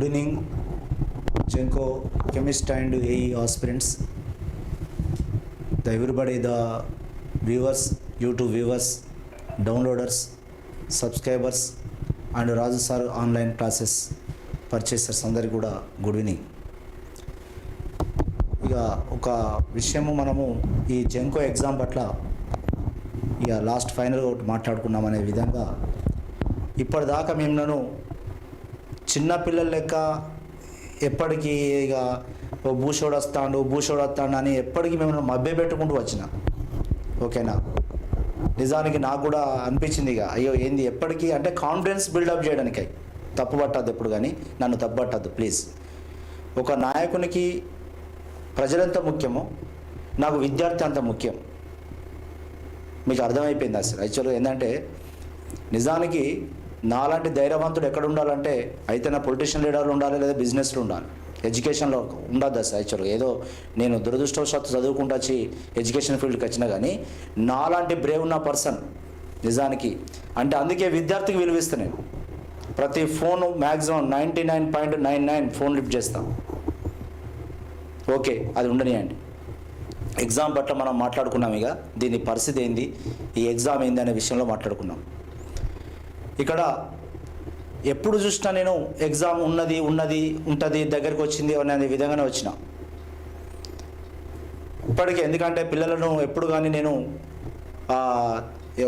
Good evening Genco chemist and AE aspirants the everybody the viewers YouTube viewers downloaders subscribers and Raju sir online classes purchasers అందరికీ కూడా good evening ఇక ఒక విషయము మనము ఈ Genco exam పట్ల ఇక లాస్ట్ ఫైనల్ ఒకటి మాట్లాడుకున్నాం అనే విధంగా ఇప్పటిదాకా మేము నన్ను చిన్న పిల్లల లెక్క ఎప్పటికీ ఇక ఓ భూషోడు వస్తాడు భూషోడు వస్తాడు అని ఎప్పటికీ మేము మభ్య పెట్టుకుంటూ వచ్చిన. ఓకేనా? నిజానికి నాకు కూడా అనిపించింది ఇక. అయ్యో ఏంది? ఎప్పటికీ అంటే కాన్ఫిడెన్స్ బిల్డప్ చేయడానికై. తప్పు పట్టద్దు ఎప్పుడు కానీ నన్ను తప్పు పట్టద్దు ప్లీజ్ ఒక నాయకునికి ప్రజలెంత ముఖ్యమో నాకు విద్యార్థి అంత ముఖ్యం. మీకు అర్థమైపోయింది అసలు? యాక్చువల్గా ఏంటంటే నిజానికి నాలాంటి ధైర్యవంతుడు ఎక్కడ ఉండాలంటే అయితే నా పొలిటీషియన్ లీడర్లు ఉండాలి లేదా బిజినెస్లు ఉండాలి. ఎడ్యుకేషన్లో ఉండద్దు అసలు యాక్చువల్గా ఏదో నేను దురదృష్టవశాత్తు చదువుకుంటూ వచ్చి ఎడ్యుకేషన్ ఫీల్డ్కి వచ్చినా కానీ నాలాంటి బ్రేవ్ ఉన్న పర్సన్ నిజానికి అంటే అందుకే విద్యార్థికి విలువిస్తున్నాను ప్రతి phone maximum ninety nine point nine nine phone lift చేస్తాం. ఓకే అది ఉండనియండి. ఎగ్జామ్ పట్ల మనం మాట్లాడుకున్నాం ఇక. దీని పరిస్థితి ఏంది? ఈ ఎగ్జామ్ ఏంది అనే విషయంలో మాట్లాడుకున్నాం. ఇక్కడ ఎప్పుడు చూసినా నేను ఎగ్జామ్ ఉన్నది ఉన్నది ఉంటుంది దగ్గరికి వచ్చింది అనే విధంగానే వచ్చిన. ఇప్పటికీ ఎందుకంటే పిల్లలను ఎప్పుడు కానీ నేను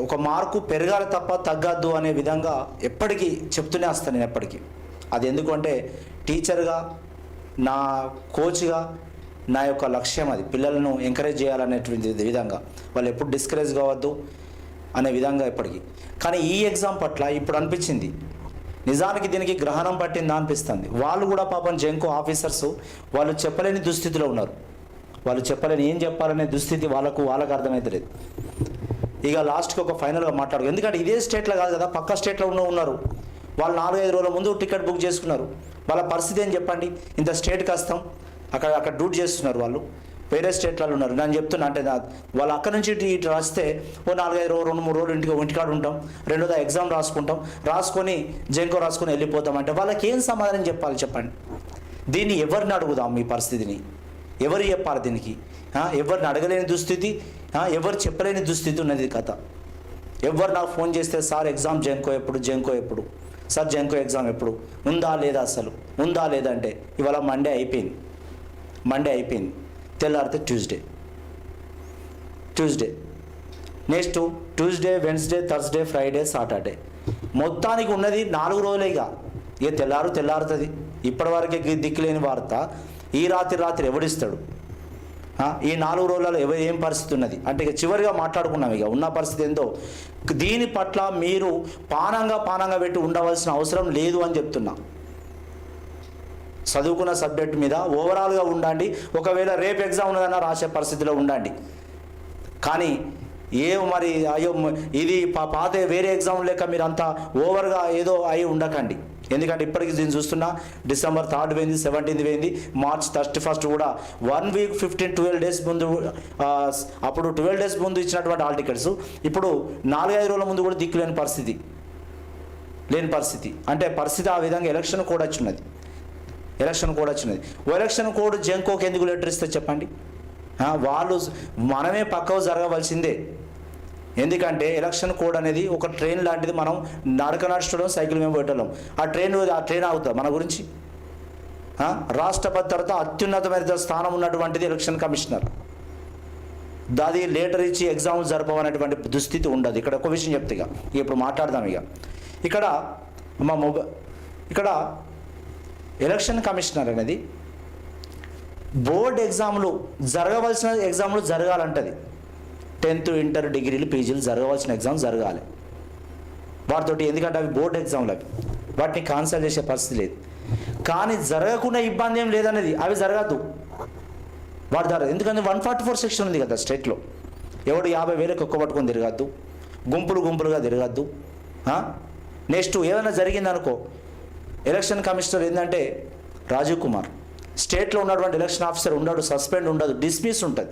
ఒక మార్కు పెరగాలి తప్ప తగ్గద్దు అనే విధంగా ఎప్పటికీ చెప్తూనే వస్తాను నేను ఎప్పటికీ. అది ఎందుకంటే టీచర్గా నా కోచ్గా నా యొక్క లక్ష్యం అది. పిల్లలను ఎంకరేజ్ చేయాలనేటువంటి విధంగా. వాళ్ళు ఎప్పుడు డిస్కరేజ్ కావద్దు అనే విధంగా ఎప్పటికీ. కానీ ఈ ఎగ్జామ్ పట్ల ఇప్పుడు అనిపించింది. నిజానికి దీనికి గ్రహణం పట్టిందా అనిపిస్తుంది. వాళ్ళు కూడా పాపం జెంకో ఆఫీసర్స్ వాళ్ళు చెప్పలేని దుస్థితిలో ఉన్నారు. వాళ్ళు చెప్పలేని ఏం చెప్పాలనే దుస్థితి వాళ్ళకు వాళ్ళకు అర్థమవుతలేదు ఇక లాస్ట్కి ఒక ఫైనల్గా మాట్లాడు ఎందుకంటే ఇదే స్టేట్లో కాదు కదా పక్క స్టేట్లో ఉన్న ఉన్నారు. వాళ్ళు నాలుగైదు రోజుల ముందు టికెట్ బుక్ చేసుకున్నారు. వాళ్ళ పరిస్థితి ఏం చెప్పండి? ఇంత స్టేట్కి వస్తాం. అక్కడ అక్కడ డ్యూటీ చేస్తున్నారు వాళ్ళు. వేరే స్టేట్లలో ఉన్నారు. నేను చెప్తున్నా అంటే వాళ్ళు అక్కడ నుంచి ఇటు ఇటు రాస్తే ఓ నాలుగైదు రోజులు రెండు మూడు రోజులు ఇంటికి ఇంటికాడ ఉంటాం. రెండోదా ఎగ్జామ్ రాసుకుంటాం. రాసుకొని జంకో రాసుకొని వెళ్ళిపోతాం అంటే వాళ్ళకి ఏం సమాధానం చెప్పాలి చెప్పండి? దీన్ని ఎవరిని అడుగుదాం మీ పరిస్థితిని? ఎవరు చెప్పాలి దీనికి? ఎవరిని అడగలేని దుస్థితి? ఎవరు చెప్పలేని దుస్థితి ఉన్నది కథ. ఎవరు నాకు ఫోన్ చేస్తే సార్ ఎగ్జామ్ జంకో ఎప్పుడు? జంకో ఎప్పుడు? సార్ జంకో ఎగ్జామ్ ఎప్పుడు? ఉందా లేదా అసలు? ఉందా లేదా? అంటే ఇవాళ మండే అయిపోయింది. మండే అయిపోయింది. తెల్లారితే Tuesday Tuesday next Tuesday Wednesday Thursday Friday Saturday మొత్తానికి ఉన్నది నాలుగు రోజులే ఇక. ఇక తెల్లారు తెల్లారుతుంది. ఇప్పటివరకే దిక్కులేని వార్త. ఈ రాత్రి రాత్రి ఎవడిస్తాడు? ఈ నాలుగు రోజులలో ఎవరు ఏం పరిస్థితి ఉన్నది? అంటే ఇక చివరిగా మాట్లాడుకున్నాం ఇక. ఉన్న పరిస్థితి ఏందో? దీని పట్ల మీరు పానంగా పానంగా పెట్టి ఉండవలసిన అవసరం లేదు అని చెప్తున్నా. చదువుకున్న సబ్జెక్ట్ మీద ఓవరాల్గా ఉండండి. ఒకవేళ రేపు ఎగ్జామ్ ఉన్నదన్నా రాసే పరిస్థితిలో ఉండండి. కానీ ఏ మరి అయ్యో ఇది పా- పాత వేరే ఎగ్జామ్ లేక మీరు ఓవర్గా ఏదో అయి ఉండకండి. ఎందుకంటే ఇప్పటికి దీన్ని చూస్తున్నా డిసెంబర్ థర్డ్ పోయింది సెవెంటీన్త్ పోయింది మార్చ్ థర్టీ ఫస్ట్ కూడా one week fifteen twelve days ముందు అప్పుడు ట్వెల్వ్ డేస్ ముందు ఇచ్చినటువంటి ఆల్ టికెట్స్ ఇప్పుడు నాలుగైదు రోజుల ముందు కూడా దిక్కులేని పరిస్థితి. లేని పరిస్థితి. అంటే పరిస్థితి ఆ విధంగా ఎలక్షన్ కూడా వచ్చినది. ఎలక్షన్ కోడ్ వచ్చినది ఎలక్షన్ కోడ్ జంకోకి ఎందుకు లెటర్ ఇస్తే చెప్పండి? వాళ్ళు మనమే పక్కకు జరగవలసిందే. ఎందుకంటే ఎలక్షన్ కోడ్ అనేది ఒక ట్రైన్ లాంటిది మనం నడక నడుచడం సైకిల్ మేము పెట్టడం ఆ ట్రైన్ ఆ ట్రైన్ అవుతుంది మన గురించి? రాష్ట్రపతి తర్వాత అత్యున్నతమైన స్థానం ఉన్నటువంటిది ఎలక్షన్ కమిషనర్. దాది లేటర్ ఇచ్చి ఎగ్జామ్స్ జరపవనేటువంటి దుస్థితి ఉండదు. ఇక్కడ ఒక విషయం చెప్తే ఇక. ఇప్పుడు మాట్లాడదాం ఇక. ఇక్కడ మా మొబైల్ ఇక్కడ ఎలక్షన్ కమిషనర్ అనేది బోర్డ్ ఎగ్జామ్లు జరగవలసిన ఎగ్జామ్లు జరగాలంటది. టెన్త్ ఇంటర్ డిగ్రీలు పీజీలు జరగవలసిన ఎగ్జామ్ జరగాలి. వాటితోటి ఎందుకంటే అవి బోర్డ్ ఎగ్జామ్లు అవి వాటిని కాన్సల్ చేసే పరిస్థితి లేదు. కానీ జరగకుండా ఇబ్బంది ఏం లేదనేది. అవి జరగద్దు. వాటి జరగదు ఎందుకంటే వన్ ఫార్టీ ఫోర్ సెక్షన్ ఉంది కదా స్టేట్లో. ఎవడు యాభై వేలకు ఒక్క పట్టుకొని తిరగద్దు. గుంపులు గుంపులుగా తిరగద్దు. నెక్స్ట్ ఏదైనా జరిగిందనుకో ఎలక్షన్ కమిషనర్ ఏంటంటే రాజీవ్ కుమార్. స్టేట్లో ఉన్నటువంటి ఎలక్షన్ ఆఫీసర్ ఉండడు సస్పెండ్ ఉండదు డిస్మిస్ ఉంటుంది.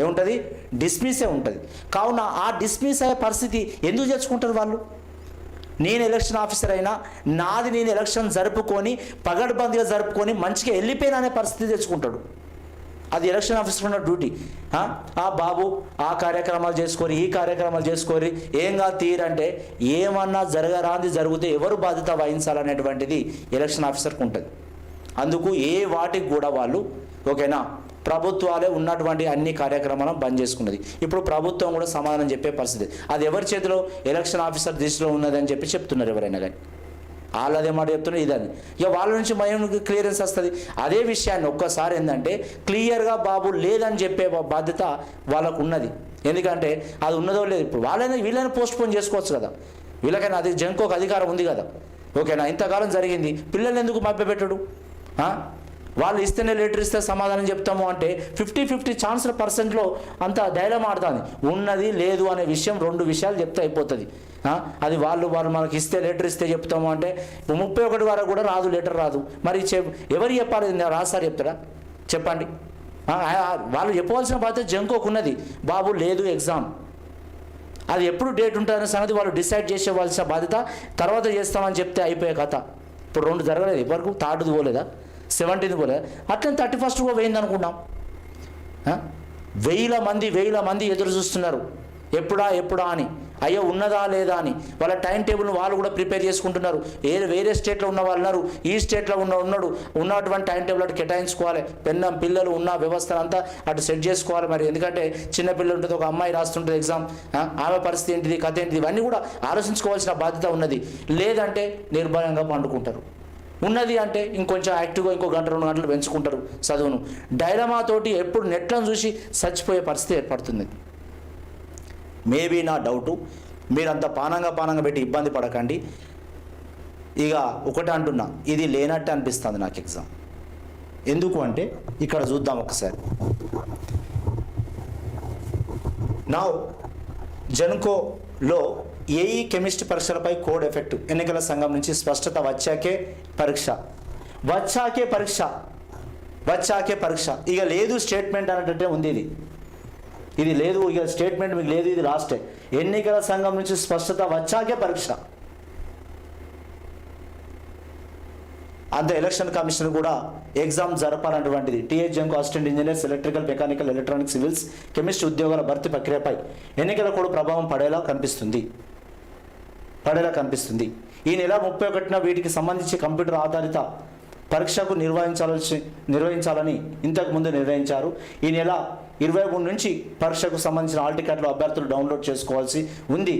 ఏముంటుంది? డిస్మిసే ఉంటుంది. కావున ఆ డిస్మిస్ అయ్యే పరిస్థితి ఎందుకు తెచ్చుకుంటారు వాళ్ళు? నేను ఎలక్షన్ ఆఫీసర్ అయినా నాది నేను ఎలక్షన్ జరుపుకొని పగడ్బందీగా జరుపుకొని మంచిగా వెళ్ళిపోయిన అనే పరిస్థితి తెచ్చుకుంటాడు. అది ఎలక్షన్ ఆఫీసర్ ఉన్న డ్యూటీ ఆ? బాబు ఆ కార్యక్రమాలు చేసుకోరి ఈ కార్యక్రమాలు చేసుకోరి ఏం కాదు తీరంటే ఏమన్నా జరగరాంది జరిగితే ఎవరు బాధ్యత వహించాలనేటువంటిది ఎలక్షన్ ఆఫీసర్కి ఉంటుంది. అందుకు ఏ వాటికి కూడా వాళ్ళు ఓకేనా ప్రభుత్వాలే ఉన్నటువంటి అన్ని కార్యక్రమాలను బంద్ చేసుకున్నది. ఇప్పుడు ప్రభుత్వం కూడా సమాధానం చెప్పే పరిస్థితి. అది ఎవరి చేతిలో? ఎలక్షన్ ఆఫీసర్ దిశలో ఉన్నదని చెప్పి చెప్తున్నారు ఎవరైనా కానీ. వాళ్ళు అదే మాట చెప్తున్నారు ఇదని ఇక వాళ్ళ నుంచి మేము క్లియరెన్స్ వస్తుంది. అదే విషయాన్ని ఒక్కసారి ఏంటంటే క్లియర్గా బాబు లేదని చెప్పే బాధ్యత వాళ్ళకు ఉన్నది. ఎందుకంటే అది ఉన్నదో లేదు ఇప్పుడు వాళ్ళైనా వీళ్ళని పోస్ట్ పోన్ చేసుకోవచ్చు కదా. వీళ్ళకైనా అది జంకోకు అధికారం ఉంది కదా. ఓకేనా? ఇంతకాలం జరిగింది. పిల్లల్ని ఎందుకు మభ్యపెట్టడు? వాళ్ళు ఇస్తేనే లెటర్ ఇస్తే సమాధానం చెప్తాము అంటే ఫిఫ్టీ ఫిఫ్టీ ఛాన్స్ల పర్సెంట్లో అంత ధైర్యం ఆడుతుంది. ఉన్నది లేదు అనే విషయం రెండు విషయాలు చెప్తే అయిపోతుంది. అది వాళ్ళు వాళ్ళు మనకి ఇస్తే లెటర్ ఇస్తే చెప్తాము అంటే ముప్పై ఒకటి వరకు కూడా రాదు లెటర్ రాదు. మరి చెప్ ఎవరు చెప్పాలి? రాస్తారు చెప్తారా? చెప్పండి. వాళ్ళు చెప్పవలసిన బాధ్యత జంకోకు ఉన్నది. బాబు లేదు ఎగ్జామ్ అది ఎప్పుడు డేట్ ఉంటుందనే సంగతి వాళ్ళు డిసైడ్ చేసేవలసిన బాధ్యత తర్వాత చేస్తామని చెప్తే అయిపోయే కథ. ఇప్పుడు రెండు జరగలేదు ఇప్పటివరకు తాటుది పోలేదా? సెవెంటీన్త్ పోలే అట్లనే థర్టీ ఫస్ట్ కూడా పోయింది అనుకున్నాం వేల మంది వేల మంది ఎదురు చూస్తున్నారు. ఎప్పుడా ఎప్పుడా అని. అయ్యో ఉన్నదా లేదా అని. వాళ్ళ టైం టేబుల్ని వాళ్ళు కూడా ప్రిపేర్ చేసుకుంటున్నారు. ఏ వేరే స్టేట్లో ఉన్న వాళ్ళు ఉన్నారు. ఈ స్టేట్లో ఉన్న ఉన్నాడు. ఉన్నటువంటి టైం టేబుల్ అటు కేటాయించుకోవాలి. పెన్నం పిల్లలు ఉన్న వ్యవస్థ అంతా అటు సెట్ చేసుకోవాలి మరి. ఎందుకంటే చిన్న పిల్లలు ఉంటుంది ఒక అమ్మాయి రాస్తుంటుంది ఎగ్జామ్. ఆమె పరిస్థితి ఏంటిది కథ ఏంటిది? ఇవన్నీ కూడా ఆలోచించుకోవాల్సిన బాధ్యత ఉన్నది. లేదంటే నిర్భయంగా పండుకుంటారు. ఉన్నది అంటే ఇంకొంచెం యాక్టివ్గా ఇంకో గంట రెండు గంటలు పెంచుకుంటారు చదువును. డైలమాతోటి ఎప్పుడు నెట్లను చూసి చచ్చిపోయే పరిస్థితి ఏర్పడుతుంది. మేబీ నా డౌటు మీరంత పానంగా పానంగా పెట్టి ఇబ్బంది పడకండి. ఇక ఒకటి అంటున్నా ఇది లేనట్టు అనిపిస్తుంది నాకు ఎగ్జామ్. ఎందుకు అంటే ఇక్కడ చూద్దాం ఒకసారి. నా జెన్కోలో ఏఈ కెమిస్ట్రీ పరీక్షలపై కోడ్ ఎఫెక్ట్ ఎన్నికల సంఘం నుంచి స్పష్టత వచ్చాకే పరీక్ష. వచ్చాకే పరీక్ష. వచ్చాకే పరీక్ష. ఇక లేదు స్టేట్మెంట్ అనేటట్టే ఉంది ఇది. ఇది లేదు ఇక స్టేట్మెంట్ మీకు లేదు ఇది లాస్టే. ఎన్నికల సంఘం నుంచి స్పష్టత వచ్చాకే పరీక్ష. అంత ఎలక్షన్ కమిషన్ కూడా ఎగ్జామ్ జరపాలన్నటువంటిది టీహెచ్ఎంకు assistant engineers electrical mechanical electronic civils chemistry ఉద్యోగాల భర్తీ ప్రక్రియపై ఎన్నికల కూడా ప్రభావం పడేలా కనిపిస్తుంది. పడేలా కనిపిస్తుంది. ఈ నెల ముప్పై ఒకటిన వీటికి సంబంధించి కంప్యూటర్ ఆధారిత పరీక్షకు నిర్వహించాల్సి నిర్వహించాలని ఇంతకు ముందు నిర్ణయించారు. ఈ నెల ఇరవై మూడు నుంచి పరీక్షకు సంబంధించిన ఆల్ టికెట్లు అభ్యర్థులు డౌన్లోడ్ చేసుకోవాల్సి ఉంది.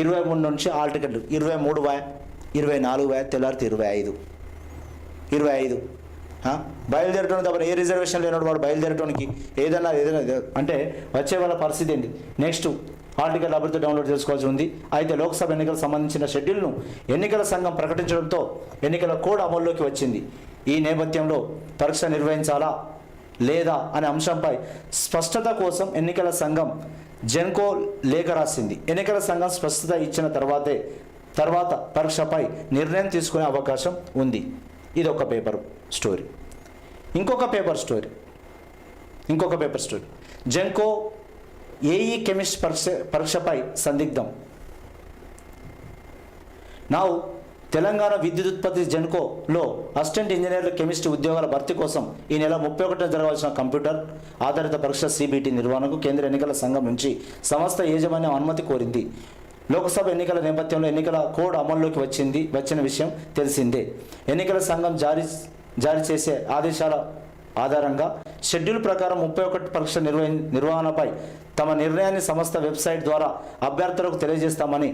ఇరవై మూడు నుంచి ఆల్ టికెట్లు ఇరవై మూడు వ్యా ఇరవై నాలుగు వై తెల్లారితే ఇరవై ఐదు. ఇరవై ఐదు. బయలుదేరటం తప్ప ఏ రిజర్వేషన్ లేనోడు వాడు బయలుదేరటానికి ఏదన్నా ఏదైనా అంటే వచ్చే వాళ్ళ పరిస్థితి ఏంటి? నెక్స్ట్ ఆర్టికల్ అభివృద్ధి డౌన్లోడ్ చేసుకోవాల్సి ఉంది. అయితే లోక్సభ ఎన్నికలకు సంబంధించిన షెడ్యూల్ను ఎన్నికల సంఘం ప్రకటించడంతో ఎన్నికల కోడ్ అమల్లోకి వచ్చింది. ఈ నేపథ్యంలో పరీక్ష నిర్వహించాలా లేదా అనే అంశంపై స్పష్టత కోసం ఎన్నికల సంఘం జెన్కో లేఖ రాసింది. ఎన్నికల సంఘం స్పష్టత ఇచ్చిన తర్వాతే తర్వాత పరీక్షపై నిర్ణయం తీసుకునే అవకాశం ఉంది. ఇది ఒక పేపర్ స్టోరీ. ఇంకొక పేపర్ స్టోరీ. ఇంకొక paper story. Genco AE chemist పరీక్ష పరీక్షపై సందిగ్ధం. నా తెలంగాణ విద్యుత్ ఉత్పత్తి జెన్కోలో అసిస్టెంట్ ఇంజనీర్లు కెమిస్ట్రీ ఉద్యోగాల భర్తీ కోసం ఈ నెల ముప్పై ఒకటిన జరగాల్సిన కంప్యూటర్ ఆధారిత పరీక్ష సిబిటి నిర్వహణకు కేంద్ర ఎన్నికల సంఘం నుంచి సంస్థ యాజమాన్యం అనుమతి కోరింది. లోక్సభ ఎన్నికల నేపథ్యంలో ఎన్నికల కోడ్ అమల్లోకి వచ్చింది వచ్చిన విషయం తెలిసిందే. ఎన్నికల సంఘం జారీ జారీ చేసే ఆదేశాల ఆధారంగా షెడ్యూల్ ప్రకారం ముప్పై ఒకటి పరీక్ష నిర్వహ నిర్వహణపై తమ నిర్ణయాన్ని సంస్థ వెబ్సైట్ ద్వారా అభ్యర్థులకు తెలియజేస్తామని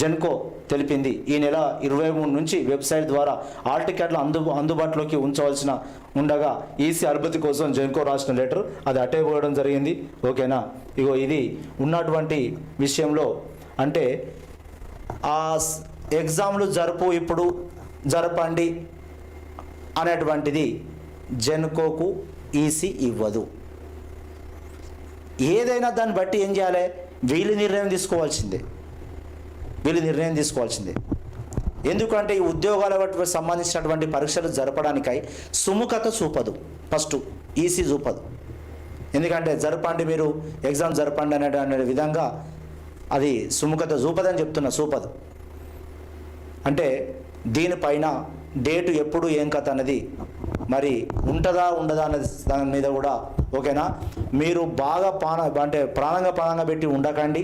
జెన్కో తెలిపింది. ఈ నెల ఇరవై మూడు నుంచి వెబ్సైట్ ద్వారా ఆల్ టికెట్లు అందు అందుబాటులోకి ఉంచవలసిన ఉండగా ఈసీ అనుమతి కోసం జెన్కో రాసిన లెటర్ అది అటే పోవడం జరిగింది. ఓకేనా? ఇగో ఇది ఉన్నటువంటి విషయంలో అంటే ఆ ఎగ్జామ్లు జరుపు ఇప్పుడు జరపండి అనేటువంటిది జెన్కోకు ఈసీ ఇవ్వదు. ఏదైనా దాన్ని బట్టి ఏం చేయాలి? వీళ్ళు నిర్ణయం తీసుకోవాల్సిందే. వీళ్ళు నిర్ణయం తీసుకోవాల్సిందే. ఎందుకంటే ఈ ఉద్యోగాల సంబంధించినటువంటి పరీక్షలు జరపడానికై సుముఖత చూపదు. ఫస్ట్ ఈసీ చూపదు. ఎందుకంటే జరపండి మీరు ఎగ్జామ్ జరపండి అనే విధంగా అది సుముఖత చూపదని చెప్తున్నా చూపదు అంటే దీనిపైన డేటు ఎప్పుడు ఏం కథ అన్నది మరి ఉంటుందా ఉండదా అన్నది దాని మీద కూడా ఓకేనా? మీరు బాగా పాన అంటే ప్రాణంగా ప్రాణంగా పెట్టి ఉండకండి.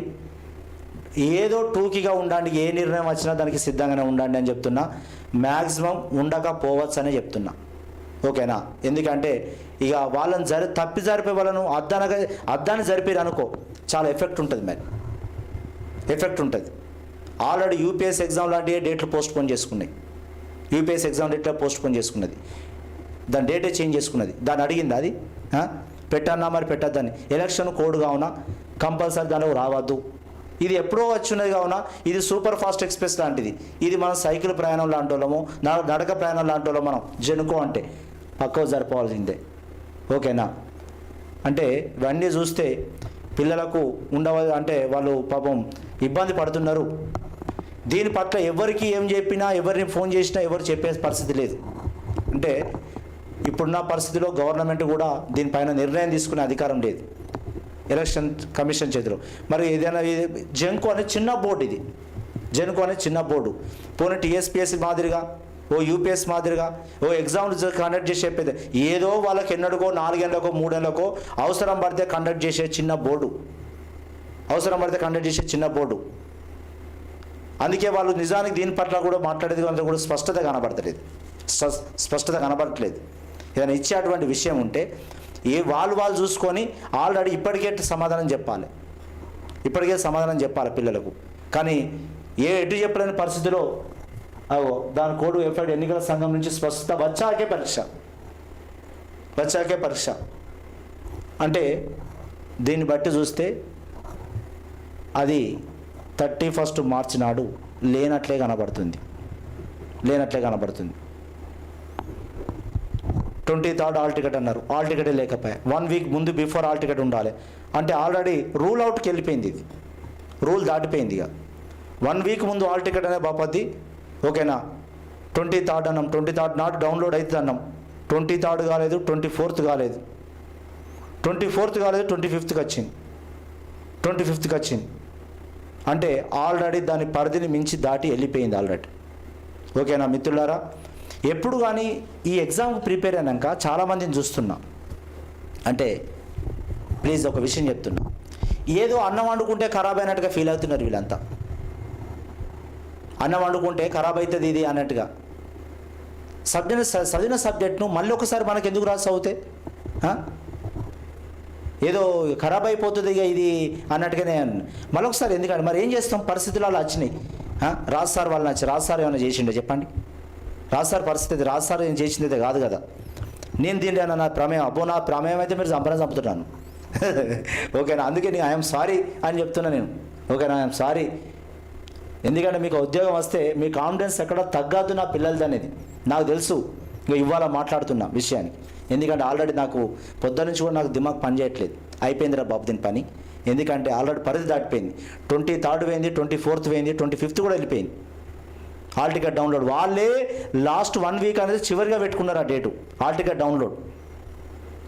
ఏదో టూకీగా ఉండండి ఏ నిర్ణయం వచ్చినా దానికి సిద్ధంగానే ఉండండి అని చెప్తున్నా. మ్యాక్సిమం ఉండకపోవచ్చు అనే చెప్తున్నా. ఓకేనా? ఎందుకంటే ఇక వాళ్ళని జరి తప్పి జరిపే వాళ్ళను అద్దానగా అద్దాన్ని జరిపారు అనుకో చాలా ఎఫెక్ట్ ఉంటుంది మరి. ఎఫెక్ట్ ఉంటుంది. ఆల్రెడీ యూపీఎస్ ఎగ్జామ్ లాంటి డేట్లు పోస్ట్ పోన్ చేసుకున్నాయి. యూపీఎస్ ఎగ్జామ్ డేట్లో పోస్ట్ పోన్ చేసుకున్నది. దాని డేటే చేంజ్ చేసుకున్నది. దాన్ని అడిగింది అది? పెట్టన్నా మరి పెట్టద్దని. ఎలక్షన్ కోడ్ కావున కంపల్సరీ దానిలో రావద్దు. ఇది ఎప్పుడో వచ్చినది కావున ఇది సూపర్ ఫాస్ట్ ఎక్స్ప్రెస్ లాంటిది. ఇది మనం సైకిల్ ప్రయాణం లాంటి వాళ్ళము నడక ప్రయాణం లాంటి వాళ్ళం మనం. జనుకో అంటే పక్కకు జరపవలసిందే ఓకేనా? అంటే ఇవన్నీ చూస్తే పిల్లలకు ఉండవ అంటే వాళ్ళు పాపం ఇబ్బంది పడుతున్నారు. దీని పట్ల ఎవరికి ఏం చెప్పినా ఎవరిని ఫోన్ చేసినా ఎవరు చెప్పే పరిస్థితి లేదు. అంటే ఇప్పుడున్న పరిస్థితిలో గవర్నమెంట్ కూడా దీనిపైన నిర్ణయం తీసుకునే అధికారం లేదు. ఎలక్షన్ కమిషన్ చేతిలో. మరి ఏదైనా జంకు అనే చిన్న బోర్డు ఇది. జంకు అనే చిన్న బోర్డు. పోనీ టీఎస్పిఎస్సి మాదిరిగా ఓ యూపీఎస్ మాదిరిగా ఓ ఎగ్జామ్ కండక్ట్ చేసి చెప్పేది ఏదో వాళ్ళకి ఎన్నడుకో నాలుగేళ్ళకో మూడేళ్ళకో అవసరం పడితే కండక్ట్ చేసే చిన్న బోర్డు. అవసరం పడితే కండక్ట్ చేసే చిన్న బోర్డు. అందుకే వాళ్ళు నిజానికి దీని పట్ల కూడా మాట్లాడేది అంత కూడా స్పష్టత కనబడతలేదు. స్పష్టత కనబడట్లేదు. ఏదైనా ఇచ్చేటువంటి విషయం ఉంటే ఏ వాళ్ళు వాళ్ళు చూసుకొని ఆల్రెడీ ఇప్పటికే సమాధానం చెప్పాలి. ఇప్పటికే సమాధానం చెప్పాలి పిల్లలకు. కానీ ఏ ఎటు చెప్పలేని పరిస్థితిలో అగో దాని కోడు ఎఫెక్ట్ ఎన్నికల సంఘం నుంచి స్పష్టత వచ్చాకే పరీక్ష. వచ్చాకే పరీక్ష. అంటే దీన్ని బట్టి చూస్తే అది థర్టీ ఫస్ట్ మార్చి నాడు లేనట్లే కనబడుతుంది. లేనట్లే కనబడుతుంది. ట్వంటీ థర్డ్ ఆల్ టికెట్ అన్నారు. ఆల్ టికెటే లేకపోయా? వన్ వీక్ ముందు బిఫోర్ ఆల్ టికెట్ ఉండాలి. అంటే ఆల్రెడీ రూల్ అవుట్కి వెళ్ళిపోయింది ఇది. రూల్ దాటిపోయింది ఇక. వన్ వీక్ ముందు ఆల్ టికెట్ అనే బాపతి ఓకేనా? ట్వంటీ థర్డ్ అన్నాం ట్వంటీ థర్డ్ నాట్ డౌన్లోడ్ అవుతుంది అన్నాం. ట్వంటీ థర్డ్ కాలేదు ట్వంటీ ఫోర్త్ కాలేదు. ట్వంటీ ఫోర్త్ కాలేదు ట్వంటీ ఫిఫ్త్కి వచ్చింది. ట్వంటీ ఫిఫ్త్కి వచ్చింది. అంటే ఆల్రెడీ దాని పరిధిని మించి దాటి వెళ్ళిపోయింది ఆల్రెడీ. ఓకేనా మిత్రులారా? ఎప్పుడు కానీ ఈ ఎగ్జామ్కి ప్రిపేర్ అయినాక చాలామందిని చూస్తున్నా. అంటే ప్లీజ్ ఒక విషయం చెప్తున్నా. ఏదో అన్నం వండుకుంటే ఖరాబ్ అయినట్టుగా ఫీల్ అవుతున్నారు వీళ్ళంతా. అన్నం వండుకుంటే ఖరాబ్ అవుతుంది ఇది అన్నట్టుగా. సబ్జెక్ట్ చదివిన సబ్జెక్ట్ను మళ్ళీ ఒకసారి మనకి ఎందుకు రాసి అవుతాయి ఏదో ఖరాబ్ అయిపోతుంది ఇక ఇది అన్నట్టుగానే అన్న- మళ్ళొకసారి ఎందుకంటే మరి ఏం చేస్తాం? పరిస్థితులు అలా వచ్చినాయి. రాజ్ సార్ వాళ్ళు నచ్చి రాజు సార్ ఏమైనా చేసిండే చెప్పండి. రాజ్ సార్ పరిస్థితి రాజ్ సార్ ఏం చేసింది కాదు కదా. నేను దీనిలో నా ప్రమేయం అబ్బో నా ప్రమేయం అయితే మీరు చంపనే చంపుతున్నాను. ఓకేనా? అందుకే నేను ఐఎమ్ సారీ అని చెప్తున్నా నేను. ఓకేనా? I'm sorry. ఎందుకంటే మీకు ఉద్యోగం వస్తే మీ కాన్ఫిడెన్స్ ఎక్కడ తగ్గద్దు నా పిల్లలది అనేది. నాకు తెలుసు. ఇక ఇవాళ మాట్లాడుతున్నా విషయాన్ని. ఎందుకంటే ఆల్రెడీ నాకు పొద్దు నుంచి కూడా నాకు దిమాగ్ పని చేయట్లేదు. అయిపోయిందిరా బాబు దీని పని. ఎందుకంటే ఆల్రెడీ పరిధి దాటిపోయింది. ట్వంటీ థర్డ్ పోయింది ట్వంటీ ఫోర్త్ పోయింది ట్వంటీ ఫిఫ్త్ కూడా వెళ్ళిపోయింది. Hall ticket download. వాళ్ళే లాస్ట్ వన్ వీక్ అనేది చివరిగా పెట్టుకున్నారు ఆ date. Hall ticket download.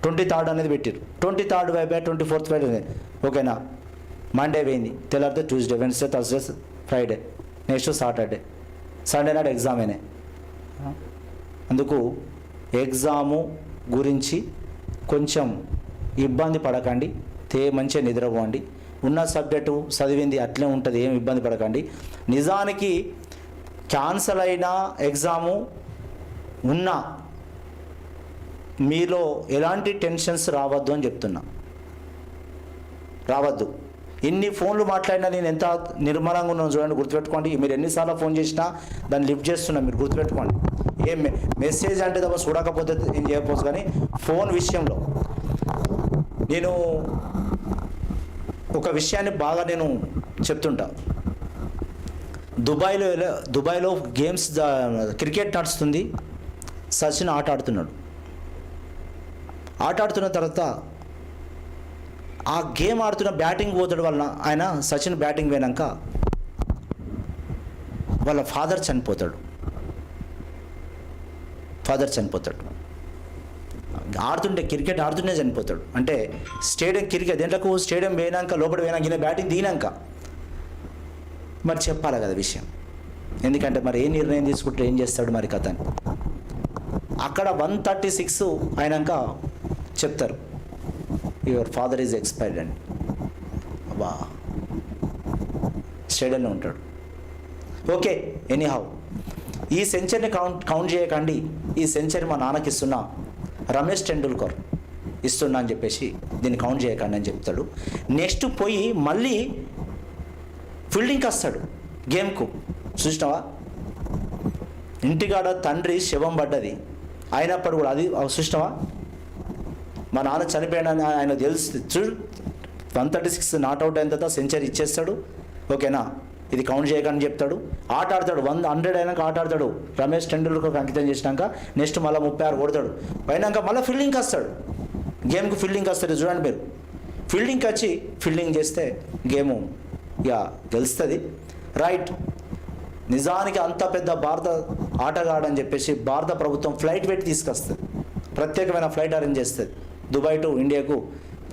Twenty third అనేది పెట్టారు ట్వంటీ థర్డ్ వైపు ట్వంటీ ఫోర్త్ వైపు ఓకేనా? మండే పోయింది. తెల్లారితే Tuesday Wednesday Thursday Friday next Saturday Sunday నాడు ఎగ్జామేనే అందుకు ఎగ్జాము గురించి కొంచెం ఇబ్బంది పడకండి. తే మంచిగా నిద్రపోండి. ఉన్న సబ్జెక్టు చదివింది అట్లే ఉంటుంది ఏం ఇబ్బంది పడకండి. నిజానికి క్యాన్సల్ అయిన ఎగ్జాము ఉన్నా మీలో ఎలాంటి టెన్షన్స్ రావద్దు అని చెప్తున్నా. రావద్దు. ఎన్ని ఫోన్లు మాట్లాడినా నేను ఎంత నిర్మలంగా ఉన్నాను చూడండి గుర్తుపెట్టుకోండి. మీరు ఎన్నిసార్లు ఫోన్ చేసినా దాన్ని లిఫ్ట్ చేస్తున్నా మీరు గుర్తుపెట్టుకోండి. ఏ మెసేజ్ అంటే తప్ప చూడకపోతే ఏం చేయకపోవచ్చు కానీ ఫోన్ విషయంలో నేను ఒక విషయాన్ని బాగా నేను చెప్తుంటా. దుబాయ్లో దుబాయ్లో గేమ్స్ క్రికెట్ నడుస్తుంది సచిన్ ఆట ఆడుతున్నాడు. ఆట ఆడుతున్న తర్వాత ఆ గేమ్ ఆడుతున్న బ్యాటింగ్ పోతాడు వలన ఆయన సచిన్ బ్యాటింగ్ పోయినాక వాళ్ళ ఫాదర్ చనిపోతాడు. ఫాదర్ చనిపోతాడు. ఆడుతుంటే క్రికెట్ ఆడుతుంటే చనిపోతాడు. అంటే స్టేడియం క్రికెట్ దేంట్లకు స్టేడియం పోయినాక లోపల పోయినాక ఈయన బ్యాటింగ్ దిగినాక మరి చెప్పాలి కదా విషయం. ఎందుకంటే మరి ఏ నిర్ణయం తీసుకుంటే ఏం చేస్తాడు మరి కథ అక్కడ వన్ థర్టీ సిక్స్ అయినాక చెప్తారు. యువర్ ఫాదర్ ఈజ్ ఎక్స్పైర్డ్ అండి. అబ్బా. స్టేడియంలో ఉంటాడు. ఓకే ఎనీహౌ ఈ సెంచరీని కౌంట్ కౌంట్ చేయకండి. ఈ సెంచరీ మా నాన్నకి ఇస్తున్నా. రమేష్ టెండూల్కర్ ఇస్తున్నా అని చెప్పేసి దీన్ని కౌంట్ చేయకండి అని చెప్తాడు. నెక్స్ట్ పోయి మళ్ళీ ఫీల్డింగ్కి వస్తాడు. గేమ్కు. చూసినావా? ఇంటికాడ తండ్రి శవం పడ్డది. అయినప్పుడు కూడా అది చూసినావా? మా నాన్న చనిపోయాడని ఆయన తెలుసు. చూడు one thirty six not out అయిన తర్వాత సెంచరీ ఇచ్చేస్తాడు. ఓకేనా? ఇది కౌంట్ చేయకని చెప్తాడు. ఆట ఆడతాడు. వంద హండ్రెడ్ అయినాక ఆట ఆడతాడు. రమేష్ టెండూల్కర్ అంకితం చేసినాక నెక్స్ట్ మళ్ళీ ముప్పై ఆరు కొడతాడు. పోయినాక మళ్ళీ ఫీల్డింగ్కి వస్తాడు గేమ్కి ఫీల్డింగ్కి వస్తాడు చూడండి మీరు. ఫీల్డింగ్కి వచ్చి ఫీల్డింగ్ చేస్తే గేము ఇక గెలుస్తుంది రైట్ నిజానికి అంత పెద్ద భారత ఆటగాడని చెప్పేసి భారత ప్రభుత్వం ఫ్లైట్ పెట్టి తీసుకొస్తుంది. ప్రత్యేకమైన ఫ్లైట్ అరేంజ్ చేస్తుంది. దుబాయ్ టు ఇండియాకు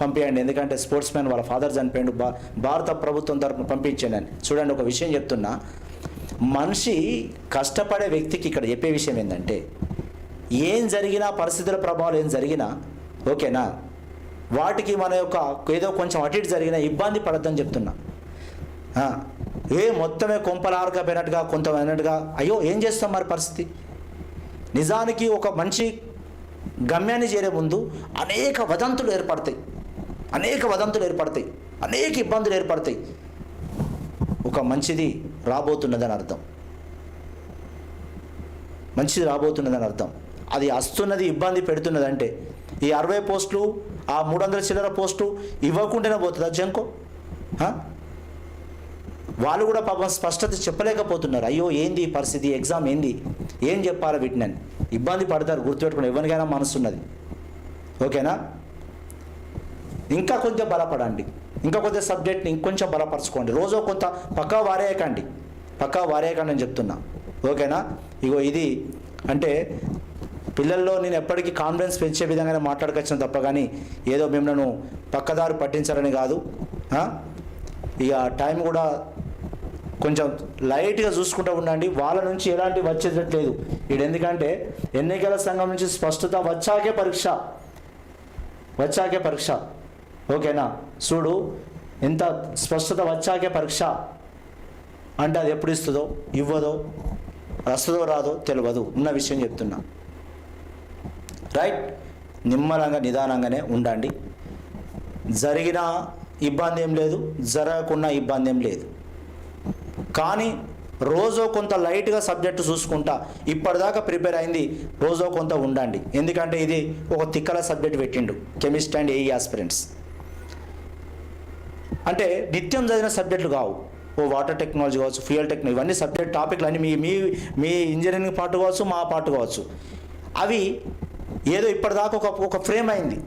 పంపించండి ఎందుకంటే స్పోర్ట్స్ మ్యాన్ వాళ్ళ ఫాదర్ చనిపోయిండు. భా భారత ప్రభుత్వం తరపున పంపించండి అని చూడండి ఒక విషయం చెప్తున్నా. మనిషి కష్టపడే వ్యక్తికి ఇక్కడ చెప్పే విషయం ఏంటంటే ఏం జరిగినా పరిస్థితుల ప్రభావాలు ఏం జరిగినా ఓకేనా? వాటికి మన యొక్క ఏదో కొంచెం అటు ఇటు జరిగినా ఇబ్బంది పడద్దని చెప్తున్నా. ఏ మొత్తమే కొంపలారకపోయినట్టుగా కొంత అయినట్టుగా అయ్యో ఏం చేస్తాం మరి పరిస్థితి? నిజానికి ఒక మంచి గమ్యాన్ని చేరే ముందు అనేక వదంతులు ఏర్పడతాయి. అనేక వదంతులు ఏర్పడతాయి. అనేక ఇబ్బందులు ఏర్పడతాయి. ఒక మంచిది రాబోతున్నదని అర్థం. మంచిది రాబోతున్నదని అర్థం. అది వస్తున్నది ఇబ్బంది పెడుతున్నదంటే ఈ అరవై పోస్టులు ఆ మూడు వందల చిల్లర పోస్టు ఇవ్వకుండానే పోతుందా జంకో? వాళ్ళు కూడా పాపం స్పష్టత చెప్పలేకపోతున్నారు. అయ్యో ఏంది పరిస్థితి? ఎగ్జామ్ ఏంది? ఏం చెప్పాలో వీటిని? ఇబ్బంది పడతారు గుర్తుపెట్టుకుని ఎవరికైనా మనసున్నది. ఓకేనా? ఇంకా కొంచెం బలపడండి. ఇంకా కొంచెం సబ్జెక్ట్ని ఇంకొంచెం బలపరచుకోండి. రోజు కొంత పక్కా వారేయకండి. పక్కా వారేయకండి అని చెప్తున్నా. ఓకేనా? ఇగో ఇది అంటే పిల్లల్లో నేను ఎప్పటికీ కాన్ఫిడెన్స్ పెంచే విధంగానే మాట్లాడకొచ్చిన తప్ప కానీ ఏదో మిమ్మల్ని పక్కదారు పట్టించాలని కాదు. ఇక టైం కూడా కొంచెం లైట్గా చూసుకుంటూ ఉండండి. వాళ్ళ నుంచి ఎలాంటి వచ్చేటట్లేదు ఇది ఎందుకంటే ఎన్నికల సంఘం నుంచి స్పష్టత వచ్చాకే పరీక్ష. వచ్చాకే పరీక్ష. ఓకేనా? చూడు ఎంత స్పష్టత వచ్చాకే పరీక్ష. అంటే అది ఎప్పుడు ఇస్తుందో ఇవ్వదో వస్తుందో రాదో తెలియదు ఉన్న విషయం చెప్తున్నా. రైట్? నిమ్మలంగా నిదానంగానే ఉండండి. జరిగిన ఇబ్బంది ఏం లేదు. జరగకున్న ఇబ్బంది ఏం లేదు. కానీ రోజో కొంత లైట్గా సబ్జెక్టు చూసుకుంటా. ఇప్పటిదాకా ప్రిపేర్ అయింది. రోజో కొంత ఉండండి. ఎందుకంటే ఇది ఒక తిక్కల సబ్జెక్ట్ పెట్టిండు. Chemist and AE aspirants. అంటే నిత్యం చదివిన సబ్జెక్టులు కావు. ఓ వాటర్ టెక్నాలజీ కావచ్చు ఫ్యూయల్ టెక్నాలజీ ఇవన్నీ సబ్జెక్ట్ టాపిక్లు అన్నీ మీ మీ మీ ఇంజనీరింగ్ పార్ట్ కావచ్చు మా పార్ట్ కావచ్చు. అవి ఏదో ఇప్పటిదాకా ఒక ఒక ఫ్రేమ్ అయింది.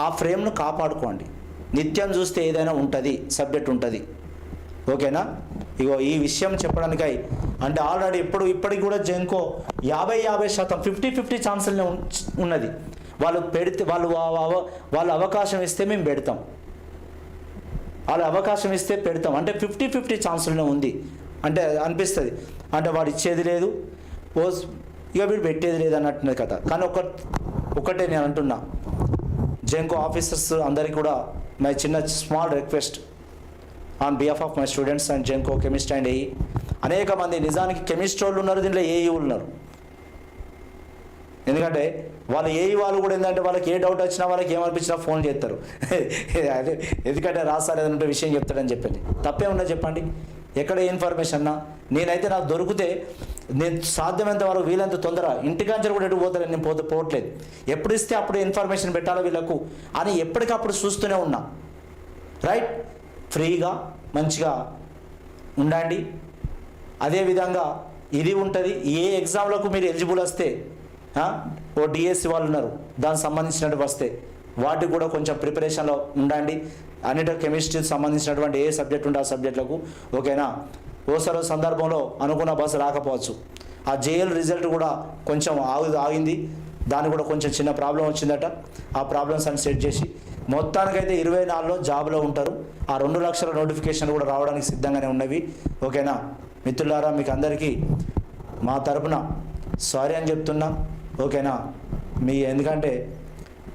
ఆ ఫ్రేమ్ను కాపాడుకోండి. నిత్యం చూస్తే ఏదైనా ఉంటుంది సబ్జెక్ట్ ఉంటుంది. ఓకేనా? ఇగో ఈ విషయం చెప్పడానికై అంటే ఆల్రెడీ ఇప్పుడు ఇప్పటికి కూడా జెంకో యాభై యాభై శాతం ఫిఫ్టీ ఫిఫ్టీ ఛాన్సులనే ఉన్నది. వాళ్ళు పెడితే వాళ్ళు వా- వాళ్ళు అవకాశం ఇస్తే మేము పెడతాం. వాళ్ళు అవకాశం ఇస్తే పెడతాం. అంటే ఫిఫ్టీ ఫిఫ్టీ ఛాన్సులనే ఉంది. అంటే అనిపిస్తుంది. అంటే వాడు ఇచ్చేది లేదు. ఓ ఇక వీడు పెట్టేది లేదు అన్నట్టున్నది కదా కానీ ఒక ఒకటే నేను అంటున్నా. జెంకో ఆఫీసర్స్ అందరికీ కూడా మై చిన్న small request. On behalf of my students and Genco chemist and AE అనేక మంది నిజానికి కెమిస్ట్ వాళ్ళు ఉన్నారు దీంట్లో ఏఈ ఉన్నారు. ఎందుకంటే వాళ్ళు ఏఈ వాళ్ళు కూడా ఏంటంటే వాళ్ళకి ఏ డౌట్ వచ్చినా వాళ్ళకి ఏమనిపించినా ఫోన్ చేస్తారు. అదే ఎందుకంటే రాస్తారు ఏదంటే విషయం చెప్తాడని చెప్పండి. తప్పే ఉన్నా చెప్పండి? ఎక్కడ ఏ ఇన్ఫర్మేషన్ అన్నా నేనైతే నాకు దొరికితే నేను సాధ్యమైనంత వరకు వీలంత తొందర ఇంటికాంచర్ కూడా ఎటు పోతాను నేను పోతే పోవట్లేదు. ఎప్పుడు ఇస్తే అప్పుడు ఇన్ఫర్మేషన్ పెట్టాలి వీళ్ళకు అని ఎప్పటికప్పుడు చూస్తూనే ఉన్నా. రైట్ ఫ్రీగా మంచిగా ఉండండి. అదేవిధంగా ఇది ఉంటుంది ఏ ఎగ్జామ్లకు మీరు ఎలిజిబుల్ వస్తే ఓ డిఎస్సి వాళ్ళు ఉన్నారు దానికి సంబంధించినట్టు వస్తే వాటికి కూడా కొంచెం ప్రిపరేషన్లో ఉండండి. అన్నిటి కెమిస్ట్రీకి సంబంధించినటువంటి ఏ సబ్జెక్ట్ ఉంటే ఆ సబ్జెక్టులకు ఓకేనా? ఓసారి సందర్భంలో అనుకున్న బస్సు రాకపోవచ్చు. ఆ జేఎల్ రిజల్ట్ కూడా కొంచెం ఆగు ఆగింది. దాన్ని కూడా కొంచెం చిన్న ప్రాబ్లం వచ్చిందట. ఆ ప్రాబ్లమ్స్ అని సెట్ చేసి మొత్తానికైతే ఇరవై నాలుగులో జాబ్లో ఉంటారు. ఆ రెండు లక్షల నోటిఫికేషన్ కూడా రావడానికి సిద్ధంగానే ఉన్నవి. ఓకేనా? మిత్రులారా మీకు అందరికీ మా తరపున సారీ అని చెప్తున్నా. ఓకేనా? మీ ఎందుకంటే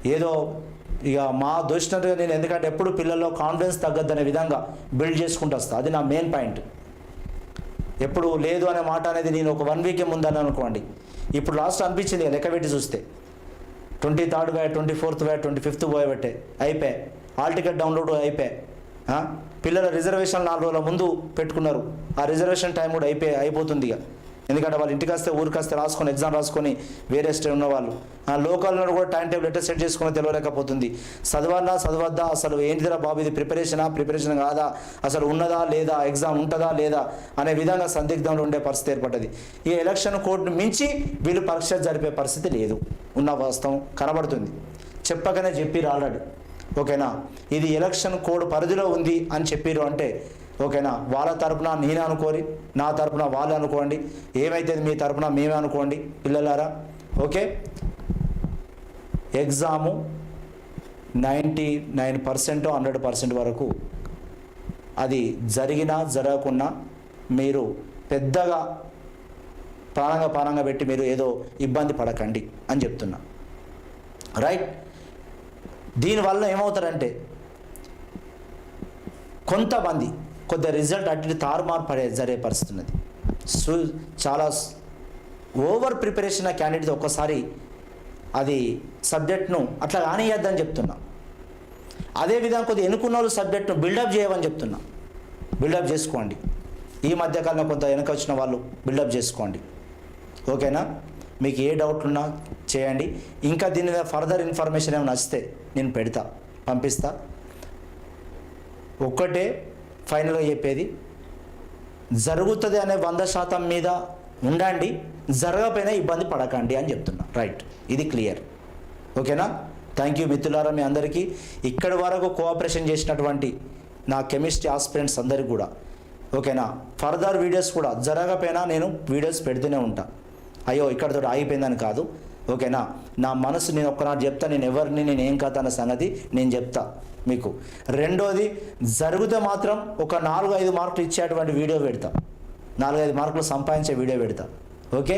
ఏదో ఇక మా దోషినట్టుగా నేను ఎందుకంటే ఎప్పుడు పిల్లల్లో కాన్ఫిడెన్స్ తగ్గద్దనే విధంగా బిల్డ్ చేసుకుంటూ వస్తా. అది నా మెయిన్ పాయింట్ ఎప్పుడు లేదు అనే మాట అనేది నేను ఒక వన్ వీకే ముందని అనుకోండి. ఇప్పుడు లాస్ట్ అనిపించింది లెక్క పెట్టి చూస్తే. ట్వంటీ థర్డ్ వే ట్వంటీ ఫోర్త్ వే ట్వంటీ ఫిఫ్త్ పోయబట్టే పెట్టే. అయిపోయాయి. హాల్ టికెట్ డౌన్లోడ్ అయిపోయాయి. పిల్లల రిజర్వేషన్ నాలుగు రోజుల ముందు పెట్టుకున్నారు. ఆ రిజర్వేషన్ టైం కూడా అయిపోయి అయిపోతుంది ఇక. ఎందుకంటే వాళ్ళు ఇంటికి వస్తే ఊరికి వస్తే రాసుకొని ఎగ్జామ్ రాసుకొని వేరే స్టేట్ ఉన్న వాళ్ళు ఆ లోకల్లో కూడా టైం టేబుల్ ఎట్లా సెట్ చేసుకుని తెలియలేకపోతుంది చదవాలా చదవద్దా? అసలు ఏంటిదిరా బాబు ఇది ప్రిపరేషనా ప్రిపరేషన్ కాదా? అసలు ఉన్నదా లేదా? ఎగ్జామ్ ఉంటుందా లేదా? అనే విధంగా సందిగ్ధంలో ఉండే పరిస్థితి ఏర్పడ్డది. ఈ ఎలక్షన్ కోడ్ను మించి వీళ్ళు పరీక్ష జరిపే పరిస్థితి లేదు. ఉన్న వాస్తవం కనబడుతుంది. చెప్పకనే చెప్పిరు ఆల్రెడీ ఓకేనా? ఇది ఎలక్షన్ కోడ్ పరిధిలో ఉంది అని చెప్పిరు అంటే ఓకేనా? వాళ్ళ తరపున నేనే అనుకోరి నా తరపున వాళ్ళు అనుకోండి. ఏమైతే మీ తరపున మేమే అనుకోండి పిల్లలారా? Okay? Exam ninety nine percent hundred percent వరకు అది జరిగినా జరగకున్నా మీరు పెద్దగా ప్రాణంగా ప్రాణంగా పెట్టి మీరు ఏదో ఇబ్బంది పడకండి అని చెప్తున్నా. రైట్? దీనివల్ల ఏమవుతారంటే కొంతమంది కొద్ది రిజల్ట్ అటు తారుమారు పడే జరిగే పరిస్థితి ఉన్నది సో చాలా ఓవర్ ప్రిపరేషన్ ఆ క్యాండిడేట్ ఒక్కసారి అది సబ్జెక్ట్ను అట్లా కానియద్దని చెప్తున్నా. అదేవిధంగా కొద్దిగా ఎన్నుకున్న వాళ్ళు సబ్జెక్ట్ను బిల్డప్ చేయమని చెప్తున్నా. బిల్డప్ చేసుకోండి. ఈ మధ్యకాలంలో కొంత వెనక వచ్చిన వాళ్ళు బిల్డప్ చేసుకోండి. ఓకేనా? మీకు ఏ డౌట్ ఉన్నా చేయండి. ఇంకా దీని మీద ఫర్దర్ ఇన్ఫర్మేషన్ ఏమైనా వస్తే నేను పెడతా పంపిస్తా. ఒక్కటే ఫైనల్గా చెప్పేది. జరుగుతుంది అనే వంద శాతం మీద ఉండండి జరగకపోయినా ఇబ్బంది పడకండి అని చెప్తున్నా. రైట్. ఇది క్లియర్. ఓకేనా? థ్యాంక్ యూ మిత్రులారా మీ అందరికీ. ఇక్కడి వరకు కోఆపరేషన్ చేసినటువంటి నా కెమిస్ట్రీ ఆస్పిరెంట్స్ అందరికీ కూడా. ఓకేనా? ఫర్దర్ వీడియోస్ కూడా జరగకపోయినా నేను వీడియోస్ పెడుతూనే ఉంటా. అయ్యో ఇక్కడతో ఆగిపోయిందని కాదు. ఓకేనా? నా మనసు నేను ఒక్కనాడు చెప్తా నేను ఎవరిని నేను ఏం కథ అన్న సంగతి నేను చెప్తా మీకు. రెండోది జరిగితే మాత్రం ఒక నాలుగు ఐదు మార్కులు ఇచ్చేటువంటి వీడియో పెడతా. నాలుగైదు మార్కులు సంపాదించే వీడియో పెడతా. ఓకే?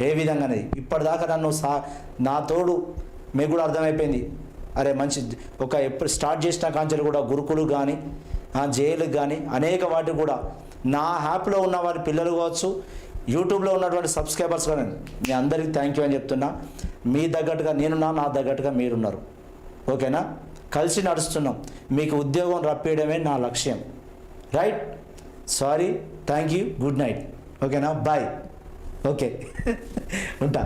ఏ విధంగా అనేది ఇప్పటిదాకా నన్ను సా నా తోడు మీకు కూడా అర్థమైపోయింది. అరే మంచి ఒక ఎప్పుడు స్టార్ట్ చేసిన కాంచెలు కూడా గురుకులు కానీ జైలుకి కానీ అనేక వాటికి కూడా. నా హ్యాప్లో ఉన్న వారి పిల్లలు కావచ్చు యూట్యూబ్లో ఉన్నటువంటి సబ్స్క్రైబర్స్ కానీ మీ అందరికీ థ్యాంక్ యూ అని చెప్తున్నా. మీ తగ్గట్టుగా నేనున్నా నా తగ్గట్టుగా మీరున్నారు. ఓకేనా? కలిసి నడుస్తున్నాం. మీకు ఉద్యోగం రప్పియడమే నా లక్ష్యం. Right sorry thank you good night ఓకేనా? బాయ్ ఓకే ఉంటా.